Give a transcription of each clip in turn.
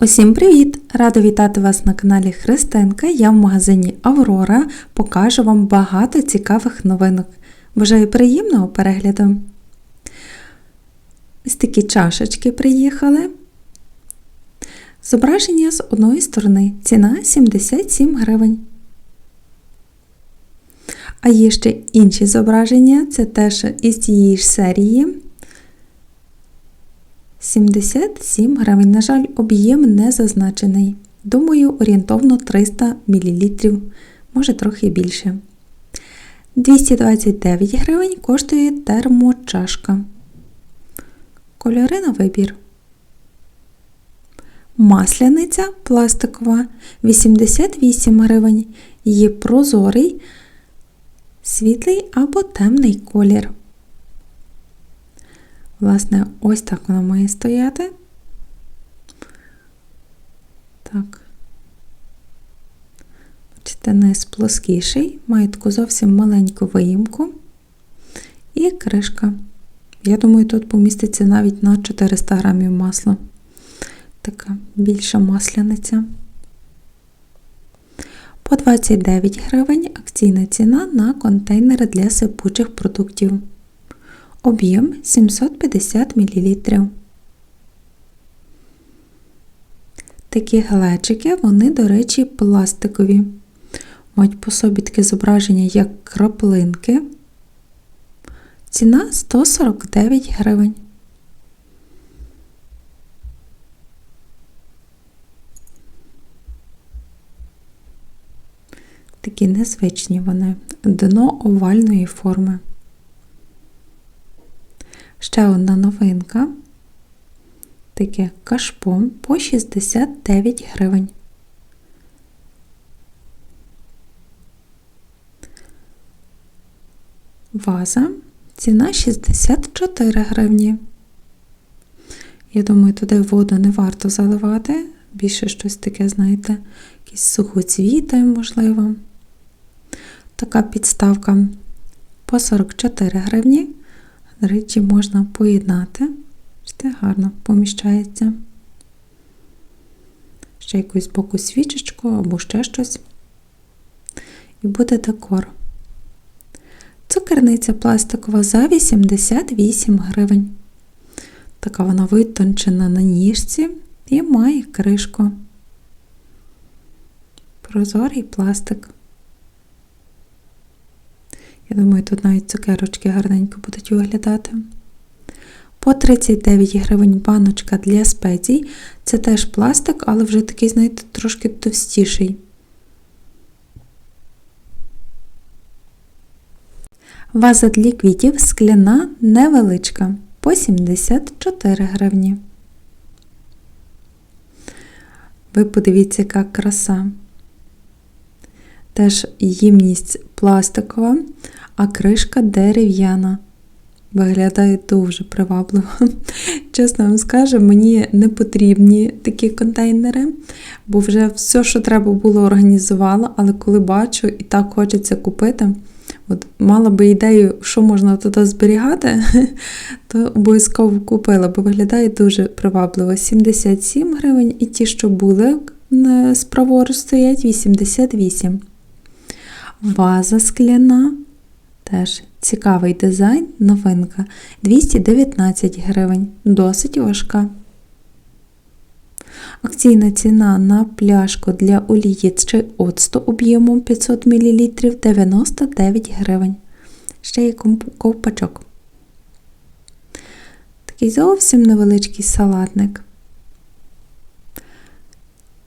Усім привіт! Рада вітати вас на каналі Христинка. Я в магазині Аврора покажу вам багато цікавих новинок. Бажаю приємного перегляду. Ось такі чашечки приїхали. Зображення з одної сторони. Ціна 77 гривень. А є ще інші зображення, це теж із цієї ж серії. 77 гривень. На жаль, об'єм не зазначений. Думаю, орієнтовно 300 мл, може трохи більше. 229 гривень коштує термочашка. Кольори на вибір. Масляниця пластикова 88 гривень. Є прозорий, світлий або темний колір. Власне, ось так вона має стояти. Так. Бачите, низ плоскіший, має таку зовсім маленьку виїмку і кришка. Я думаю, тут поміститься навіть на 400 грамів масла. Така більша масляниця. По 29 гривень акційна ціна на контейнери для сипучих продуктів. Об'єм 750 мл. Такі глечики, вони, до речі, пластикові. Мають по собі таке зображення, як краплинки. Ціна 149 гривень. Такі незвичні вони, дно овальної форми. Ще одна новинка. Таке кашпо по 69 гривень. Ваза. Ціна 64 гривні. Я думаю, туди воду не варто заливати. Більше щось таке, знаєте, якісь сухоцвіти, можливо. Така підставка по 44 гривні. Речі, можна поєднати. Це гарно поміщається. Ще якусь боку свічечку або ще щось. І буде декор. Цукерниця пластикова за 88 гривень. Така вона витончена на ніжці і має кришку. Прозорий пластик. Я думаю, тут навіть цукерочки гарненько будуть виглядати. По 39 гривень баночка для спецій. Це теж пластик, але вже такий, знаєте, трошки товстіший. Ваза для квітів скляна невеличка по 74 гривні. Ви подивіться, яка краса. Теж ємність пластикова, а кришка дерев'яна. Виглядає дуже привабливо. Чесно вам скажу, мені не потрібні такі контейнери, бо вже все, що треба було, організувала, але коли бачу і так хочеться купити, от мала би ідею, що можна туди зберігати, то обов'язково купила, бо виглядає дуже привабливо. 77 гривень, і ті, що були справоруч стоять 88 Ваза скляна. Теж цікавий дизайн, новинка 219 гривень, досить важка. Акційна ціна на пляшку для олії чи оцту об'ємом 500 мл 99 гривень. Ще є ковпачок. Такий зовсім невеличкий салатник.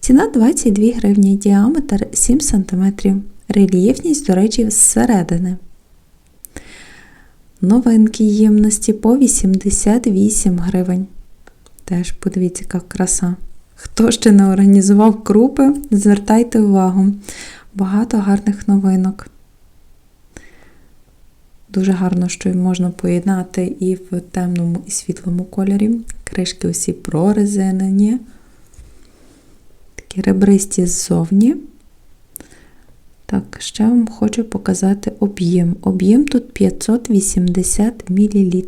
Ціна 22 гривні, діаметр 7 см. Рельєфність, до речі, зсередини. Новинки ємності по 88 гривень. Теж подивіться, яка краса. Хто ще не організував крупи, звертайте увагу. Багато гарних новинок. Дуже гарно, що можна поєднати і в темному, і світлому кольорі. Кришки усі прорезинені. Такі ребристі ззовні. Так, ще вам хочу показати об'єм. Об'єм тут 580 мл.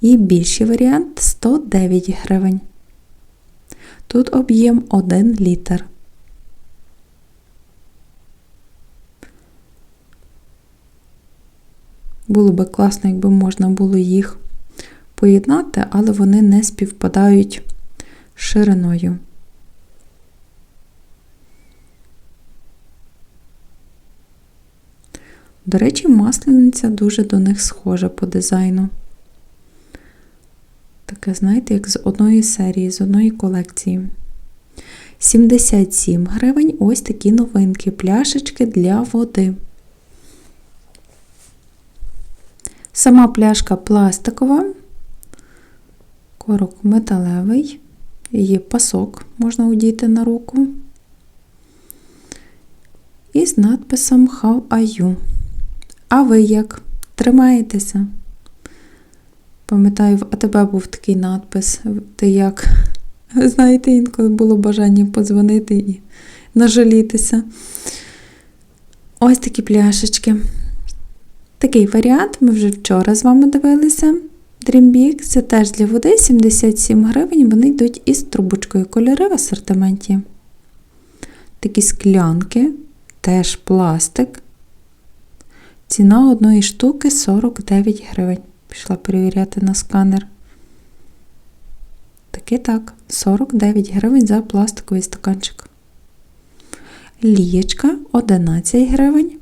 І більший варіант 109 гривень. Тут об'єм 1 літр. Було би класно, якби можна було їх поєднати, але вони не співпадають шириною. До речі, масляниця дуже до них схожа по дизайну. Таке, знаєте, як з одної серії, з одної колекції. 77 гривень ось такі новинки, пляшечки для води. Сама пляшка пластикова, корок металевий, її пасок можна удіти на руку. І з надписом How are you? А ви як? Тримаєтеся? Пам'ятаю, в АТБ був такий надпис. Ти як? Знаєте, інколи було бажання подзвонити і нажалітися. Ось такі пляшечки. Такий варіант ми вже вчора з вами дивилися. Dreambig це теж для води 77 гривень, вони йдуть із трубочкою кольори в асортименті. Такі склянки, теж пластик. Ціна одної штуки 49 гривень. Пішла перевіряти на сканер. Таки так, 49 гривень за пластиковий стаканчик. Лієчка 11 гривень.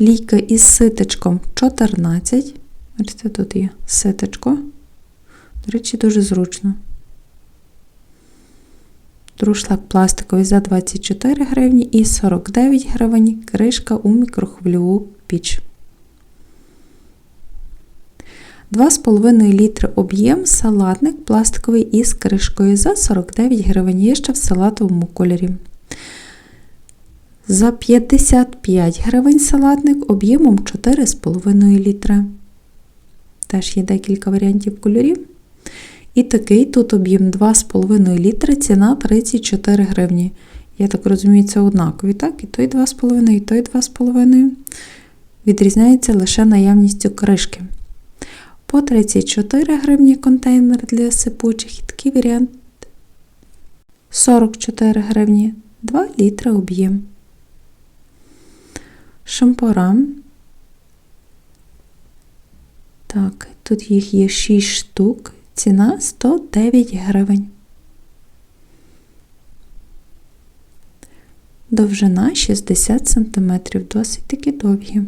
Лійка із ситочком 14. Бачите, тут є ситочко. До речі, дуже зручно. Друшлак пластиковий за 24 гривні і 49 гривень кришка у мікрохвильову піч. 2,5 літри об'єм салатник пластиковий із кришкою за 49 гривень є ще в салатовому кольорі. За 55 гривень салатник об'ємом 4,5 літра. Теж є декілька варіантів кольорів. І такий тут об'єм 2,5 літра, ціна 34 гривні. Я так розумію, це однакові, так? І той 2,5, і той 2,5. Відрізняється лише наявністю кришки. По 34 гривні контейнер для сипучих і такий варіант 44 гривні, 2 літри об'єм. Шампура. Так, тут їх є 6 штук. Ціна 109 гривень. Довжина 60 см, досить таки довгі.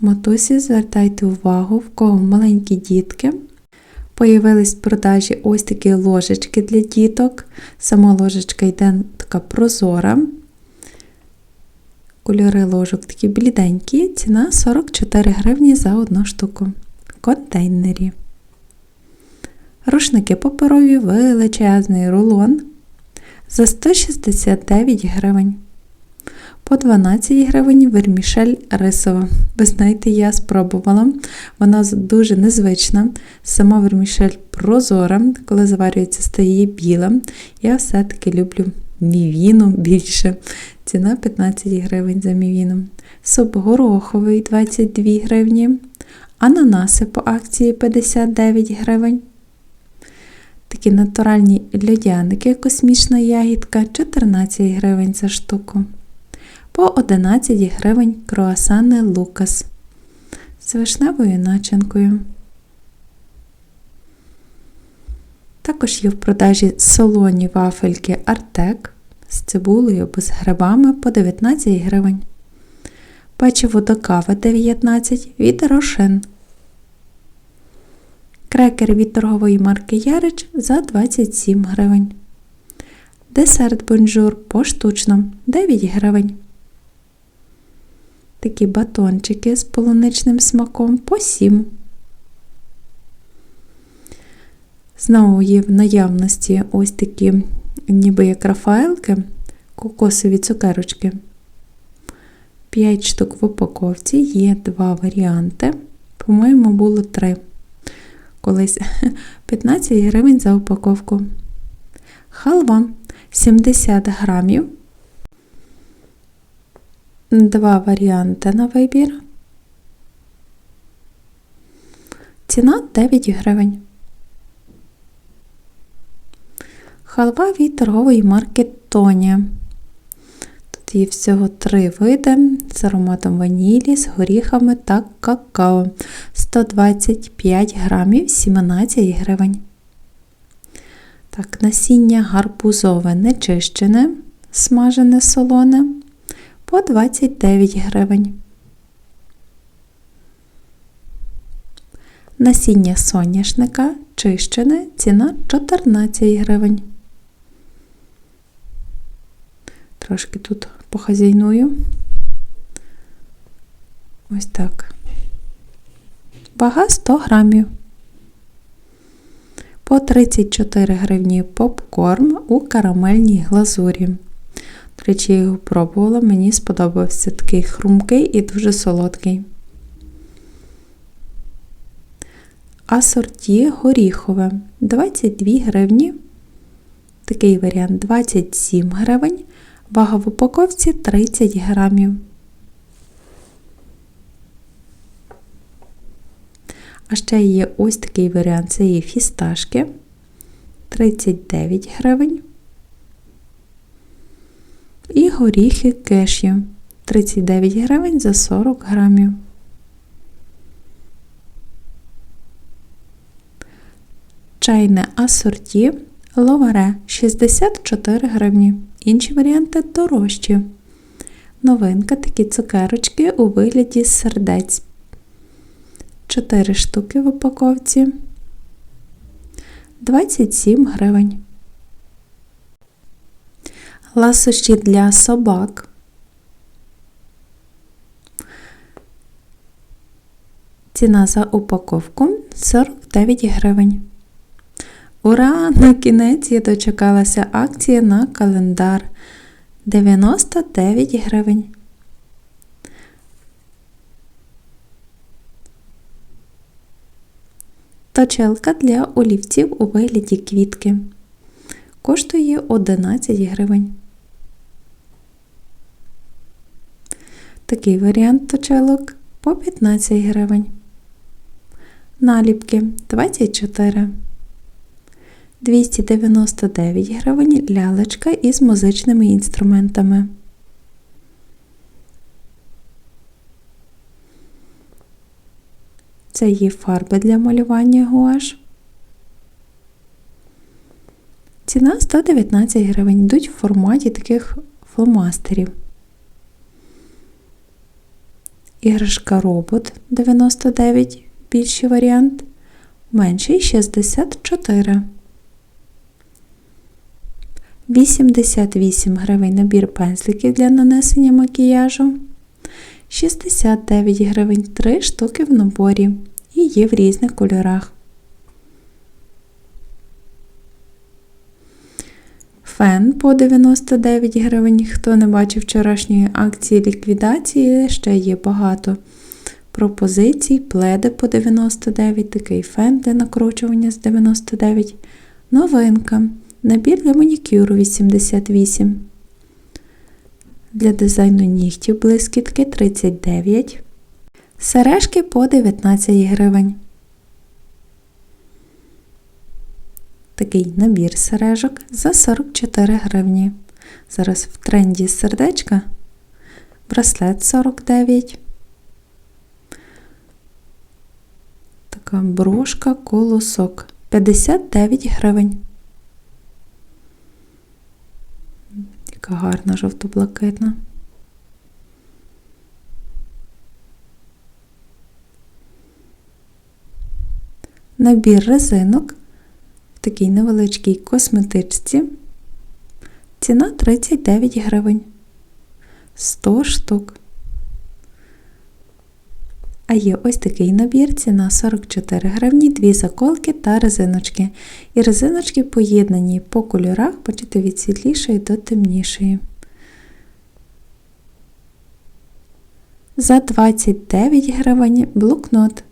Матусі, звертайте увагу, в кого маленькі дітки. Появились в продажі ось такі ложечки для діток. Сама ложечка йде така прозора. Кольори ложок такі бліденькі, ціна 44 гривні за одну штуку. В контейнері. Рушники паперові, величезний рулон за 169 гривень. По 12 гривень вермішель рисова. Ви знаєте, я спробувала. Вона дуже незвична. Сама вермішель прозора, коли заварюється, стає біла. Я все-таки люблю мівіну більше. Ціна 15 гривень за мівіну. Суп гороховий 22 гривні. Ананаси по акції 59 гривень. Такі натуральні льодяники, космічна ягідка 14 гривень за штуку. По 11 гривень круасани Лукас з вишневою начинкою. Також є в продажі солоні вафельки Артек з цибулею або з грибами по 19 гривень. Печиво до кави 19 від Рошен. Крекер від торгової марки Ярич за 27 гривень. Десерт бонжур поштучно 9 гривень. Такі батончики з полуничним смаком по 7. Знову є в наявності ось такі, ніби як рафаелки, кокосові цукерочки. 5 штук в упаковці, є два варіанти. По-моєму, було 3. Колись 15 гривень за упаковку. Халва 70 грамів. Два варіанти на вибір. Ціна 9 гривень. Халва від торгової марки Тоня. Є всього три види з ароматом ванілі, з горіхами та какао. 125 грамів 17 гривень. Так, насіння гарбузове нечищене, смажене солоне по 29 гривень. Насіння соняшника чищене, ціна 14 гривень. Трошки тут похазяйную. Ось так. Вага 100 грамів. По 34 гривні попкорн у карамельній глазурі. До речі, я його пробувала, мені сподобався такий хрумкий і дуже солодкий. Асорті горіхове 22 гривні. Такий варіант 27 гривень. Вага в упаковці 30 грамів. А ще є ось такий варіант це є фісташки 39 гривень. І горіхи кешю 39 гривень за 40 грамів. Чайне асорті ловаре 64 гривні. Інші варіанти дорожчі. Новинка такі цукерочки у вигляді сердець. 4 штуки в упаковці. 27 гривень. Ласощі для собак. Ціна за упаковку 49 гривень. Ура! На кінець я дочекалася акції на календар 99 гривень. Точелка для олівців у вигляді квітки. Коштує 11 гривень. Такий варіант точелок по 15 гривень. Наліпки 24 299 гривень лялечка із музичними інструментами. Це є фарби для малювання гуаш. Ціна 119 гривень. Йдуть в форматі таких фломастерів. Іграшка робот 99 більший варіант. Менший 64. 88 гривень набір пензликів для нанесення макіяжу. 69 гривень 3 штуки в наборі і є в різних кольорах. Фен по 99 гривень. Хто не бачив вчорашньої акції ліквідації, ще є багато пропозицій. Пледи по 99, такий фен для накручування з 99. Новинка. Набір для манікюру 88. Для дизайну нігтів блискітки 39. Сережки по 19 гривень. Такий набір сережок за 44 гривні. Зараз в тренді сердечка. Браслет 49. Така брошка колосок 59 гривень. Яка гарна жовто-блакитна. Набір резинок в такій невеличкій косметичці. Ціна 39 гривень. 100 штук. А є ось такий набір, ціна 44 гривні, дві заколки та резиночки. І резиночки поєднані по кольорах, бачите, від світлішої до темнішої. За 29 гривень блокнот.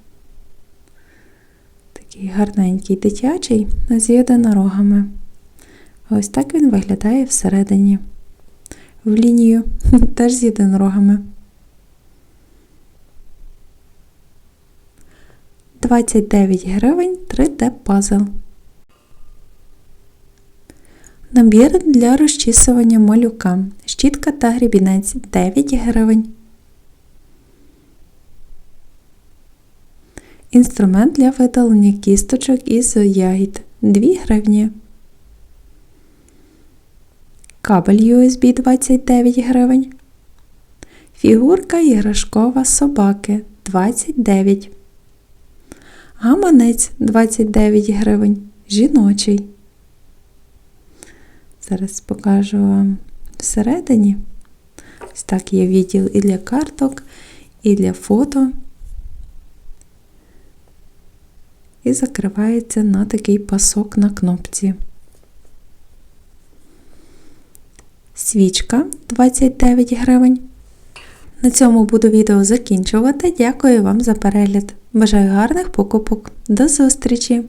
Такий гарненький дитячий з єдинорогами. Ось так він виглядає всередині. В лінію теж з єдинорогами. 29 гривень 3D пазл. Набір для розчісування малюка. Щітка та грібінець 9 гривень. Інструмент для видалення кісточок із ягід 2 гривні. Кабель USB 29 гривень. Фігурка іграшкова собаки 29. Гаманець 29 гривень. Жіночий. Зараз покажу вам всередині. Ось так є відділ і для карток, і для фото. І закривається на такий пасок на кнопці. Свічка 29 гривень. На цьому буду відео закінчувати. Дякую вам за перегляд. Бажаю гарних покупок. До зустрічі!